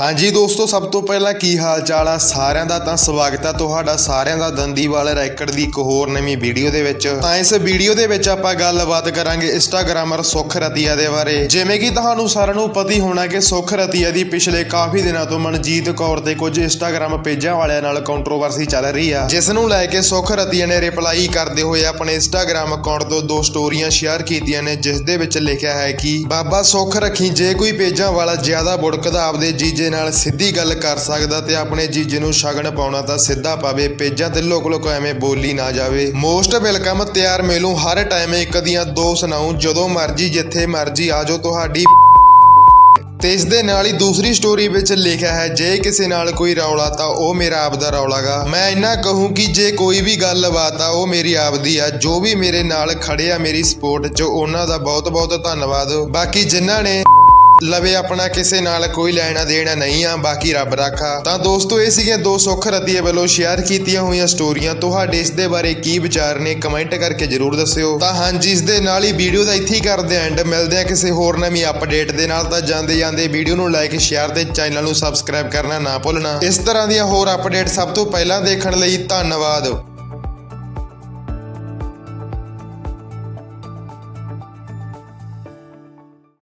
ਹਾਂਜੀ ਦੋਸਤੋ, ਸਭ ਤੋਂ ਪਹਿਲਾਂ ਕੀ ਹਾਲ ਚਾਲ ਆ ਸਾਰਿਆਂ ਦਾ? ਤਾਂ ਸਵਾਗਤ ਆ ਤੁਹਾਡਾ ਸਾਰਿਆਂ ਦਾ ਦੰਦੀਵਾਲ ਰੈਕਡ ਦੀ ਇੱਕ ਹੋਰ ਨਵੀਂ ਵੀਡੀਓ ਦੇ ਵਿੱਚ। ਤਾਂ ਇਸ ਵੀਡੀਓ ਦੇ ਵਿੱਚ ਆਪਾਂ ਗੱਲਬਾਤ ਕਰਾਂਗੇ ਇੰਸਟਾਗ੍ਰਾਮਰ ਸੁਖ ਰਤੀਆ ਦੇ ਬਾਰੇ। ਜਿਵੇਂ ਕਿ ਤੁਹਾਨੂੰ ਸਾਰਿਆਂ ਨੂੰ ਪਤਾ ਹੀ ਹੋਣਾ ਕਿ ਸੁਖ ਰਤੀਆ ਦੀ ਪਿਛਲੇ ਕਾਫੀ ਦਿਨਾਂ ਤੋਂ ਮਨਜੀਤ ਕੌਰ ਦੇ ਕੁਝ ਇੰਸਟਾਗ੍ਰਾਮ ਪੇਜਾਂ ਵਾਲਿਆਂ ਨਾਲ ਕੰਟਰੋਵਰਸੀ ਚੱਲ ਰਹੀ ਆ। ਜਿਸ ਨੂੰ ਲੈ ਕੇ ਸੁਖ ਰਤੀਆ ਨੇ ਰਿਪਲਾਈ ਕਰਦੇ ਹੋਏ ਆਪਣੇ ਇੰਸਟਾਗ੍ਰਾਮ ਅਕਾਊਂਟ ਤੋਂ ਦੋ ਸਟੋਰੀਆਂ ਸ਼ੇਅਰ ਕੀਤੀਆਂ ਨੇ, ਜਿਸ ਦੇ ਵਿੱਚ ਲਿਖਿਆ ਹੈ ਕਿ, ਬਾਬਾ ਸੁੱਖ ਰੱਖੀ, ਜੇ ਕੋਈ ਪੇਜਾਂ ਵਾਲਾ ਜ਼ਿਆਦਾ ਬੁੜਕਦਾ ਆਪਦੇ ਜੀਜੇ ਨਾਲ ਸਿੱਧੀ ਗੱਲ ਕਰ ਸਕਦਾ ਤੇ ਆਪਣੇ ਜੀਜੇ ਨੂੰ ਸ਼ਗਨ ਪਾਉਣਾ ਤਾਂ ਸਿੱਧਾ ਪਾਵੇ, ਪੇਜਾਂ ਤੇ ਲੋਕ ਲੋਕ ਐਵੇਂ ਬੋਲੀ ਨਾ ਜਾਵੇ। ਮੋਸਟ ਵੈਲਕਮ ਤਿਆਰ ਮਿਲੂ ਹਰ ਟਾਈਮ ਇੱਕ ਦੀਆਂ ਦੋ ਸੁਣਾਉ ਜਦੋਂ ਮਰਜ਼ੀ, ਜਿੱਥੇ ਮਰਜ਼ੀ ਆਜੋ ਤੁਹਾਡੀ ਤੇ ਇਸ ਦੇ ਨਾਲ ਹੀ ਦੂਸਰੀ ਸਟੋਰੀ ਵਿੱਚ ਲਿਖਿਆ ਹੈ, ਜੇ ਕਿਸੇ ਨਾਲ ਕੋਈ ਰੌਲਾ ਤਾਂ ਉਹ ਮੇਰਾ ਆਪ ਆਪਦਾ ਰੌਲਾਗਾ। ਮੈਂ ਇੰਨਾ ਕਹੂੰ ਕਿ ਜੇ ਕੋਈ ਵੀ ਗੱਲਬਾਤ ਆ, ਉਹ ਮੇਰੀ ਆਪ ਦੀ ਆ, ਜੋ ਵੀ ਮੇਰੇ ਨਾਲ ਖੜੇ ਆ ਮੇਰੀ ਸਪੋਰਟ 'ਚ, ਉਹਨਾਂ ਦਾ ਬਹੁਤ ਬਹੁਤ ਧੰਨਵਾਦ। ਬਾਕੀ ਜਿਨ੍ਹਾਂ ਨੇ ਲਵੇ ਆਪਣਾ ਕਿਸੇ ਨਾਲ ਕੋਈ ਲੈਣਾ ਦੇਣਾ ਨਹੀਂ ਆ, ਬਾਕੀ ਰੱਬ ਰਾਖਾ। ਤਾਂ ਦੋਸਤੋ, ਇਹ ਸੀਗੀਆਂ ਦੋ ਸੁੱਖ ਰਤੀਏ ਵੱਲੋਂ ਸ਼ੇਅਰ ਕੀਤੀਆਂ ਹੋਈਆਂ ਸਟੋਰੀਆਂ। ਤੁਹਾਡੇ ਇਸ ਦੇ ਬਾਰੇ ਕੀ ਵਿਚਾਰ ਨੇ, ਕਮੈਂਟ ਕਰਕੇ ਜਰੂਰ ਦੱਸਿਓ। ਤਾਂ ਹਾਂਜੀ, ਇਸ ਦੇ ਨਾਲ ਹੀ ਵੀਡੀਓ ਦਾ ਇੱਥੇ ਹੀ ਕਰਦੇ ਐਂਡ ਮਿਲਦੇ ਆ ਕਿਸੇ ਹੋਰ ਨਵੀਂ ਅਪਡੇਟ ਦੇ ਨਾਲ। ਤਾਂ ਜਾਂਦੇ ਜਾਂਦੇ ਵੀਡੀਓ ਨੂੰ ਲਾਈਕ ਸ਼ੇਅਰ ਤੇ ਚੈਨਲ ਨੂੰ ਸਬਸਕ੍ਰਾਈਬ ਕਰਨਾ ਨਾ ਭੁੱਲਣਾ। ਇਸ ਤਰ੍ਹਾਂ ਦੀਆਂ ਹੋਰ ਅਪਡੇਟ ਸਭ ਤੋਂ ਪਹਿਲਾਂ ਦੇਖਣ ਲਈ ਧੰਨਵਾਦ।